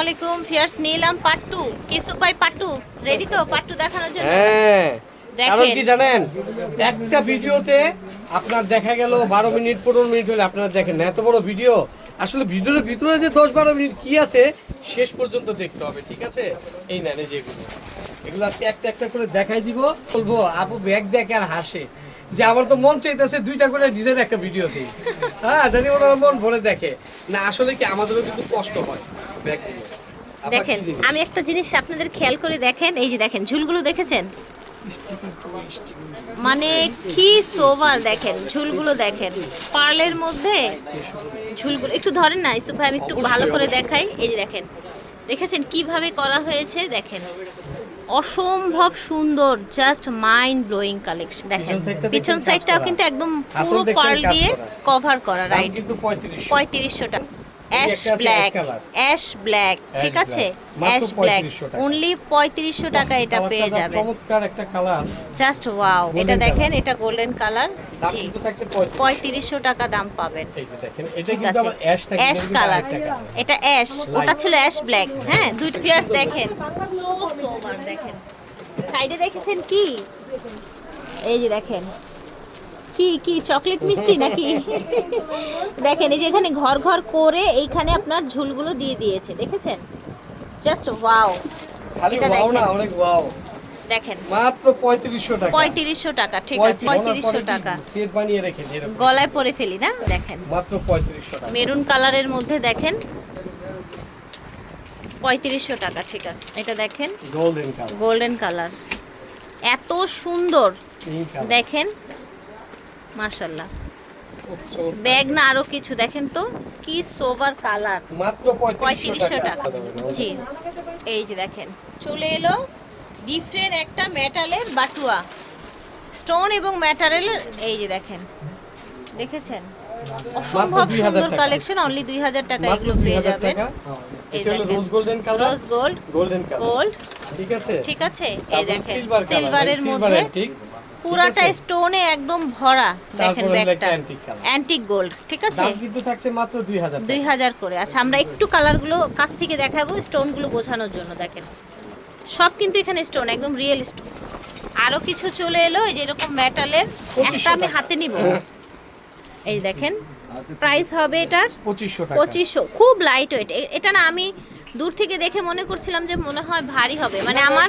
আলাইকুম ফিয়ার্স নিলাম part two কিছু ভাই পার্ট টু রেডি তো? পার্ট টু দেখানোর জন্য? হ্যাঁ। কারণ কি জানেন? একটা ভিডিওতে আপনার দেখা গেল বারো মিনিট পনেরো মিনিট হলে আপনারা দেখেন না। এত বড় ভিডিও। আসলে ভিডিওর ভিতরে যে দশ বারো মিনিট কি আছে শেষ পর্যন্ত দেখতে হবে ঠিক আছে? এই নেন এই যে এগুলো। আজকে একটা একটা করে দেখাই দিব। বলব আপু ব্যাগ দেখে আর হাসে। যে আমার তো মন চাইতেছে দুইটা করে ডিজাইন একটা ভিডিও দিই হ্যাঁ জানি ওনার মন ভরে দেখে। না আসলে কি আমাদেরও কিন্তু কষ্ট হয় ব্যাগ দেখেন আমি একটা জিনিস আপনাদের খেয়াল করে দেখেন এই যে দেখেন ঝুলগুলো দেখেছেন? মানে কি সোবার দেখেন ঝুলগুলো দেখেন। পার্লের মধ্যে ঝুলগুলো একটু ধরেন না ইসুফ ভাই আমি একটু ভালো করে দেখাই। এই যে দেখেন দেখেছেন কীভাবে করা হয়েছে? দেখেন অসম্ভব সুন্দর জাস্ট মাইন্ড ব্লোয়িং কালেকশন দেখেন পিছন সাইডটাও কিন্তু একদম পুরো পার্ল দিয়ে কভার করা রাইট পঁয়ত্রিশশো টাকা। অ্যাশ ব্ল্যাক অ্যাশ ব্ল্যাক ঠিক আছে? অ্যাশ ব্ল্যাক অনলি পঁয়ত্রিশশো টাকা। এটা পেয়ে যাবেন। চমৎকার একটা কালার জাস্ট ওয়াও এটা দেখেন এটা গোল্ডেন কালার জি। পঁয়ত্রিশশো টাকা দাম পাবেন। ঠিক আছে। অ্যাশ কালার এটা অ্যাশ ওটা ছিল অ্যাশ ব্ল্যাক হ্যাঁ দুইটা পিয়ার্স দেখেন। সো সোবার দেখেন। সাইডে দেখেছেন কি? এই যে দেখেন। কি কি চকলেট মিষ্টি নাকি? দেখেন এই যে এখানে ঘর ঘর করে এইখানে আপনার ঝুলগুলো দিয়ে দিয়েছে দেখেছেন? জাস্ট ওয়াও এটা দেখেন। অনেক ওয়াও দেখেন। মাত্র পঁয়ত্রিশশো টাকা। পঁয়ত্রিশশো টাকা ঠিক আছে পঁয়ত্রিশশো টাকা। সেট বানিয়ে রেখে এরকম। গলায় পরে ফেলি না? দেখেন। মাত্র পঁয়ত্রিশশো টাকা। মেরুন কালারের মধ্যে দেখেন। পঁয়ত্রিশশো টাকা ঠিক আছে। এটা দেখেন। গোল্ডেন কালার গোল্ডেন কালার এত সুন্দর। দেখেন। মাশাল্লাহ ব্যাগ না আরও কিছু দেখেন তো কি সোভার কালার। মাত্র পঁয়ত্রিশশো টাকা। জি। এই যে দেখেন চলে এলো ডিফারেন্ট একটা মেটালের বাটুয়া। স্টোন এবং মেটালের এই যে দেখেন। দেখেছেন? অসম্ভব 2000 সুন্দর কালেকশন অনলি দুই হাজার টাকা এগুলো পেয়ে যাবেন। এই দেখেন। Rose golden colour rose gold golden colour gold ঠিক আছে? ঠিক আছে? এই দেখেন। সিলভারের মধ্যে antique, পুরাটা স্টোনে একদম ভরা। দেখেন ব্যাগটা। অ্যান্টিক গোল্ড ঠিক আছে? দাম কিন্তু থাকছে মাত্র দুই হাজার দুই হাজার করে। আচ্ছা আমরা একটু কালারগুলো কাছ থেকে দেখাবো স্টোনগুলো বোঝানোর জন্য দেখেন। সব কিন্তু এখানে স্টোন একদম রিয়েল স্টোন আরও কিছু চলে এলো এই যে এরকম মেটালের একটা আমি হাতে নিব। এই দেখেন প্রাইস হবে এটার পঁচিশশো টাকা। পঁচিশশো। খুব লাইট ওয়েট এটা না আমি দূর থেকে দেখে মনে করছিলাম যে মনে হয় ভারী হবে। মানে আমার।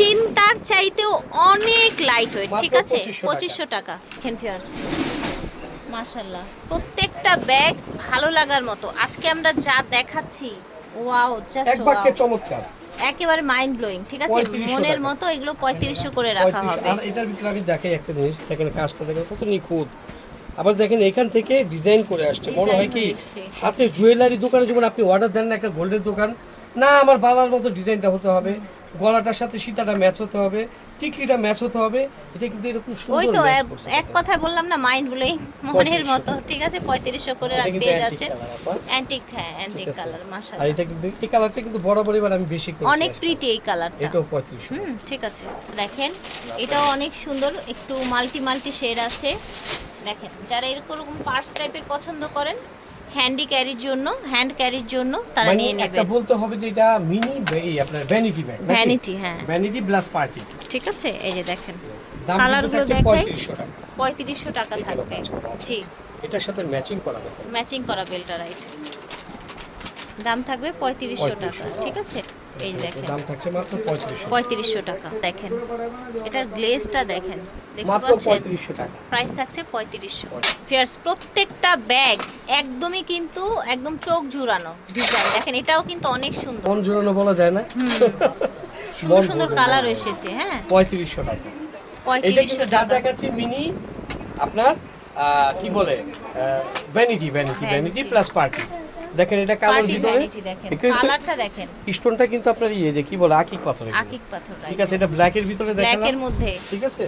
চিন্তার চাইতেও অনেক লাইট ওয়েট ঠিক আছে? 2500 টাকা। পঁচিশশো টাকা। খেনফিয়ার্স মাশাল্লাহ প্রত্যেকটা ব্যাগ ভালো লাগার মতো। আজকে আমরা যা দেখাচ্ছি ওয়াও জাস্ট চমৎকার। একেবারে মাইন্ড ব্লোয়িং ঠিক আছে? 3500 মনের মতো এগুলো পঁয়ত্রিশশো করে রাখা হবে। এটার ভিতরে আমি দেখাই একটা জিনিস। দেখেন কাজটা দেখেন কত নিখুঁত। আবার দেখেন এখান থেকে ডিজাইন করে আসছে। মনে হয় কি করে হাতে জুয়েলারি দোকানে যেমন আপনি অর্ডার দেন না একটা গোল্ডের দোকান। না আমার বাবার মতো ডিজাইনটা হতে হবে। গলাটার সাথে সীতাটা ম্যাচ হতে হবে। টিকলিটা ম্যাচ হতে হবে। এটা কিন্তু এরকম সুন্দর ওই তো এক- কথায় বললাম না মাইন্ড ব্লোয়িং মনের মতো। ঠিক আছে পঁয়ত্রিশশো করে এটা রাখ কিন্তু পেয়ে যাচ্ছে। অ্যান্টিক হ্যাঁ অ্যান্টিক। কালার আর মাশাআল্লাহ। এটা কিন্তু এই কালারটা কিন্তু বরাবরই এবার আমি বেশি করছি অনেক প্রিটি এই কালারটা এটাও পঁয়ত্রিশ হুম ঠিক আছে। দেখেন এটাও অনেক সুন্দর একটু মাল্টি মাল্টি শেড আছে। দেখেন যারা এরকম পার্স টাইপের পছন্দ করেন হ্যান্ডি ক্যারির জন্য হ্যান্ড ক্যারির জন্য তারা নিয়ে নিয়ে একটা নেবেন। বলতে হবে যে এটা মিনি এই আপনার ভ্যানিটি ব্যাগ ভ্যানিটি হ্যাঁ। ভ্যানিটি প্লাস পার্টি ঠিক আছে? এই যে দেখেন কালারগুলো দেখাই পঁয়ত্রিশশো টাকা। পঁয়ত্রিশশো টাকা থাকবে। জি। এটার সাথে ম্যাচিং করা দেখেন। ম্যাচিং করা বেলটা রাইট দাম থাকবে পঁয়ত্রিশশো টাকা ঠিক আছে? এই দেখেন। দাম থাকছে মাত্র পঁয়ত্রিশশো। টাকা দেখেন। এটার গ্লেজটা দেখেন মাত্র পাচ্ছেন? পঁয়ত্রিশশো টাকা। প্রাইস থাকছে পঁয়ত্রিশশো। ফিয়ার্স প্রত্যেকটা ব্যাগ একদমই কিন্তু একদম চোখ জুড়ানো ডিজাইন দেখেন এটাও কিন্তু অনেক সুন্দর। মন জোরানো বলা যায় না? সুন্দর সুন্দর কালার এসেছে হ্যাঁ। পঁয়ত্রিশশো টাকা। পঁয়ত্রিশশো যা দেখাচ্ছি মিনি আপনার কি বলে vanity vanity vanity plus party দেখেন এটা কালোর ভিতরে? দেখেন কালারটা দেখেন। স্টোনটা কিন্তু আপনার ইয়ে যে কি বলে আকিক পাথর আকিক পাথর ঠিক আছে এটা ব্ল্যাকের ভিতরে দেখেন ব্ল্যাকের মধ্যে। ঠিক আছে?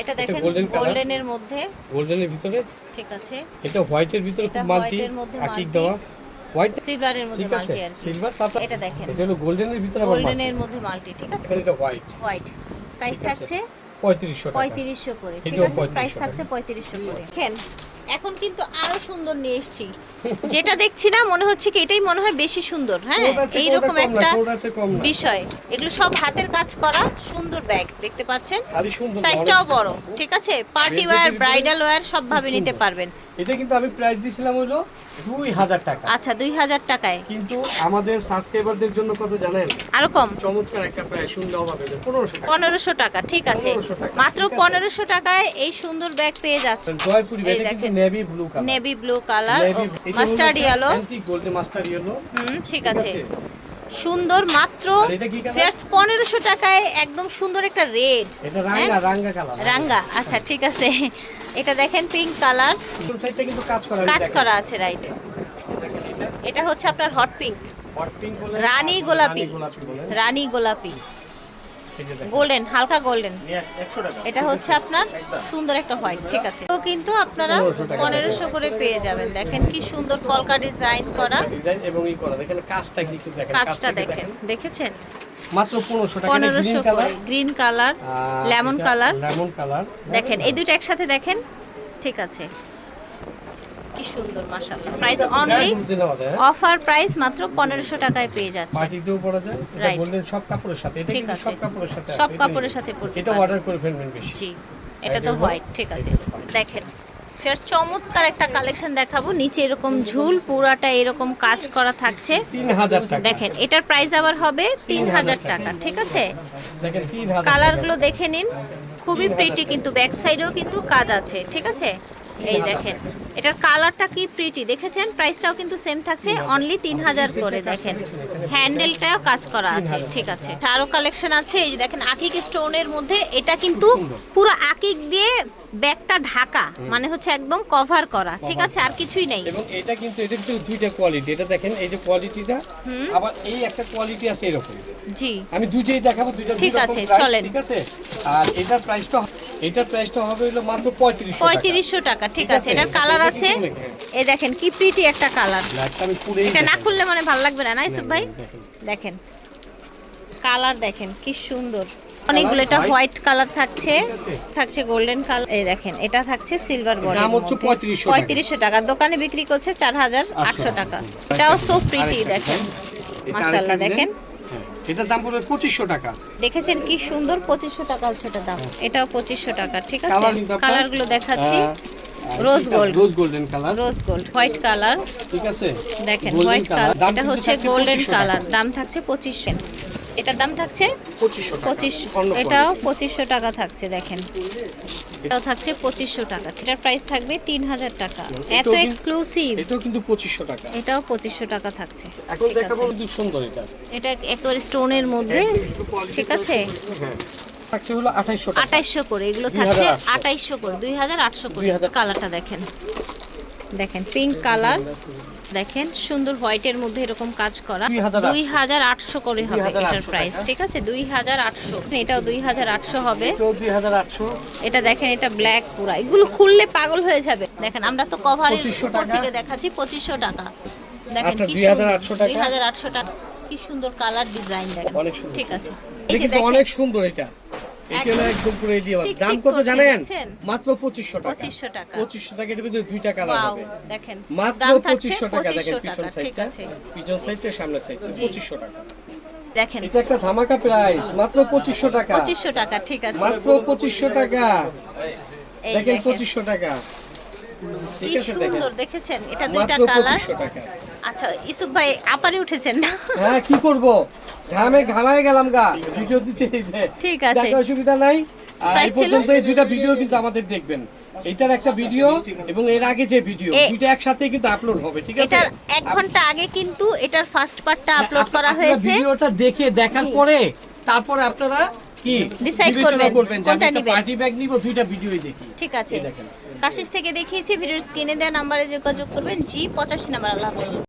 এটা দেখেন colour। গোল্ডেনের মধ্যে। গোল্ডেনের ভিতরে? ঠিক আছে। এটা হোয়াইটের ভিতরে খুব মাল্টি এর মধ্যে আকিক। দেওয়া। হোয়াইট সিলভারের মধ্যে ঠিক আছে মাল্টি আর সিলভার তারপর এটা দেখেন। এটা হলো গোল্ডেনের ভিতরে আবার মাল্টি। গোল্ডেনের মধ্যে মাল্টি ঠিক আছে। এটা হোয়াইট হোয়াইট প্রাইস থাকছে পঁয়ত্রিশশো টাকা। পঁয়ত্রিশশো করে ঠিক আছে? প্রাইস থাকছে পঁয়ত্রিশশো করে। দেখেন এখন কিন্তু আরও সুন্দর নিয়ে এসেছি। যেটা দেখছি না মনে হচ্ছে কি এটাই মনে হয় বেশি সুন্দর হ্যাঁ? এই রকম এইরকম একটা। বিষয়। এগুলো সব হাতের কাজ করা সুন্দর ব্যাগ দেখতে পাচ্ছেন? সাইজটাও বড় ঠিক আছে? পার্টি ওয়্যার ব্রাইডাল ওয়্যার সব ভাবে নিতে পারবেন। এটা কিন্তু আমি প্রাইস দিছিলাম হলো দুই হাজার টাকা। আচ্ছা দুই হাজার টাকায়। কিন্তু আমাদের সাবস্ক্রাইবারদের জন্য কত জানেন? আরও কম? চমৎকার একটা প্রায় অভাবে পনেরোশো টাকা। পনেরোশো টাকা ঠিক আছে। মাত্র ঠিক আছে। পনেরোশো টাকায় এই সুন্দর ব্যাগ পেয়ে যাচ্ছে জয়পুরি এটা কিন্তু navy blue colour navy blue colour mustard yellow golden mustard yellow হুম ঠিক আছে। সুন্দর মাত্র পনেরোশো টাকায় একদম সুন্দর একটা রেড এটা রাঙ্গা রাঙ্গা কালার রাঙ্গা আচ্ছা ঠিক আছে। এটা দেখেন পিঙ্ক কালার কাজ করা আছে রাইট এটা হচ্ছে আপনার হট পিঙ্ক হট রানী গোলাপি। রানী গোলাপি। গোল্ডেন হালকা গোল্ডেন এটা হচ্ছে আপনার সুন্দর একটা হোয়াইট ঠিক আছে। তো কিন্তু আপনারা পনেরোশো করে পেয়ে যাবেন। দেখেন কি সুন্দর কলকা ডিজাইন করা। ডিজাইন এবং ই করা। দেখেন কাজটা কি দেখেন। কাজটা দেখেন। দেখেছেন? মাত্র 1500 টাকা। Green colour green colour lemon colour lemon colour দেখেন এই দুটো একসাথে দেখেন। ঠিক আছে। কি সুন্দর মাশাআল্লাহ। প্রাইস অনলি অফার প্রাইস মাত্র পনেরোশো টাকায় পেয়ে যাচ্ছে। পার্টিতেও পরা যায়। এটা. গোল্ডেন সব কাপড়ের সাথে। এটা কিন্তু সব কাপড়ের সাথে সব কাপড়ের সাথে পরতে এটা অর্ডার করে ফেলবেন বেশি। জি। এটা তো হোয়াইট ঠিক আছে। দেখেন। ফের চমৎকার একটা কালেকশন দেখাবো। নিচে এরকম ঝুল পুরাটা এরকম কাজ করা থাকছে। দেখেন এটার প্রাইস আবার হবে তিন হাজার টাকা ঠিক আছে? কালারগুলো দেখে নিন। খুবই প্রিটি কিন্তু ব্যাক সাইডেও কিন্তু কাজ আছে ঠিক আছে? এই দেখেন। এটার কালারটা কি প্রিটি দেখেছেন? প্রাইসটাও কিন্তু সেম থাকছে অনলি তিন হাজার করে দেখেন। হ্যান্ডেলটাও কাজ করা আছে ঠিক আছে। আরও কালেকশন আছে এই যে দেখেন আকিক স্টোনের মধ্যে এটা কিন্তু পুরো আকিক দিয়ে ব্যাগটা ঢাকা মানে হচ্ছে একদম কভার করা ঠিক আছে? আর কিছুই নেই। এবং এটা কিন্তু এটা কিন্তু দুইটা কোয়ালিটি এটা দেখেন এই যে কোয়ালিটিটা আবার এই একটা কোয়ালিটি আছে এরকম। জি। আমি দুইটাই দেখাবো দুইটা ঠিক আছে, চলেন। ঠিক আছে? আর এটার প্রাইসটা এটার প্রাইসটা হবে হলো মাত্র 3500 টাকা। টাকা ঠিক আছে। এটার কালার আছে। এই দেখেন কি প্রিটি একটা কালার এটা না। খুললে মানে ভালো লাগবে না না ইসুফ ভাই? দেখেন। কালার দেখেন কি সুন্দর। অনেকগুলো এটা হোয়াইট কালার থাকছে। থাকছে গোল্ডেন কালার এই দেখেন এটা থাকছে সিলভার বডি দাম হচ্ছে 3500 টাকা। দোকানে বিক্রি করছে চার হাজার আটশো টাকা। এটাও সো প্রিটি দেখেন। মাশাআল্লাহ দেখেন। এটার দাম পড়বে পঁচিশশো টাকা। দেখেছেন কি সুন্দর? পঁচিশশো টাকা হচ্ছে এটা দাম। এটাও পঁচিশশো টাকা ঠিক আছে? কালার কিন্তু আপনার, কালারগুলো দেখাচ্ছি rose gold rose golden colour rose gold white colour ঠিক আছে? দেখেন হোয়াইট কালার এটা হচ্ছে গোল্ডেন কালার দাম থাকছে পঁচিশশো। এটার দাম থাকছে 2500 পঁচিশ এটাও পঁচিশশো টাকা থাকছে দেখেন। এটাও থাকছে পঁচিশশো টাকা। এটার প্রাইস থাকবে তিন হাজার টাকা। এত এক্সক্লুসিভ এটাও কিন্তু 2500 টাকা। এটাও পঁচিশশো টাকা থাকছে। এখন দেখাবো। কিন্তু সুন্দর এটা। এটা একেবারে স্টোনের মধ্যে। ঠিক আছে? হ্যাঁ। থাকছে হলো 2800 টাকা। আঠাইশশো করে। এগুলো থাকছে 2800 আঠাইশশো করে দুই হাজার আটশো করে। কালারটা দেখেন। দেখেন পিঙ্ক কালার দেখেন সুন্দর হোয়াইটের মধ্যে এরকম কাজ করা। দুই হাজার আটশো। করে হবে 2800 এটার প্রাইস ঠিক আছে? দুই হাজার আটশো। এটাও দুই হাজার আটশো হবে। এটা দেখেন এটা ব্ল্যাক পুরা। এগুলো খুললে পাগল হয়ে যাবে। দেখেন আমরা তো কভারের 2500 উপর থেকে দেখাচ্ছি পঁচিশশো টাকা। দেখেন আচ্ছা, কি দুই হাজার আটশো টাকা। কি সুন্দর কালার ডিজাইন দেখেন। ঠিক আছে। অনেক সুন্দর এটা। এটা একদম। পুরো এডিয়া দাম কত জানেন? মাত্র 2500 টাকা। 2500 টাকা। 2500 টাকা এর ভিতরে দুইটা কালার হবে। দেখেন। মাত্র 2500 টাকা দেখেন পিছন সাইডটা পিছন সাইডটা সামনের সাইডটা 2500 টাকা। দেখেন। এটা একটা ধামাকা প্রাইস মাত্র 2500 টাকা। 2500 টাকা ঠিক আছে। মাত্র 2500 টাকা। দেখেন 2500 টাকা। কি সুন্দর দেখেছেন? এটা দুইটা কালার। আচ্ছা ইসুফ ভাই আপারে উঠেছেন না? হ্যাঁ কি করব? ঘামে ঘামায় গেলাম গা। ভিডিও দিতে ঠিক আছে। অসুবিধা নাই। আর এই পর্যন্ত এই দুইটা ভিডিও কিন্তু আমাদের দেখবেন। এটার একটা ভিডিও এবং এর আগে যে ভিডিও দুইটা একসাথে কিন্তু আপলোড হবে ঠিক আছে? এটার এক ঘণ্টা আগে কিন্তু এটার ফার্স্ট পার্টটা আপলোড করা হয়েছে। ভিডিওটা দেখে দেখার পরে তারপরে আপনারা কি ডিসাইড করবেন, কোনটা নিবেন। পার্টি ব্যাগ নিব দুইটা ভিডিওই দেখি। ঠিক আছে। দেখেন। কাশিস থেকে দেখিয়েছি ভিডিওর স্ক্রিনে দেওয়া নাম্বারে যোগাযোগ করবেন জি পঁচাশি নাম্বার আল্লাহ হাফেজ।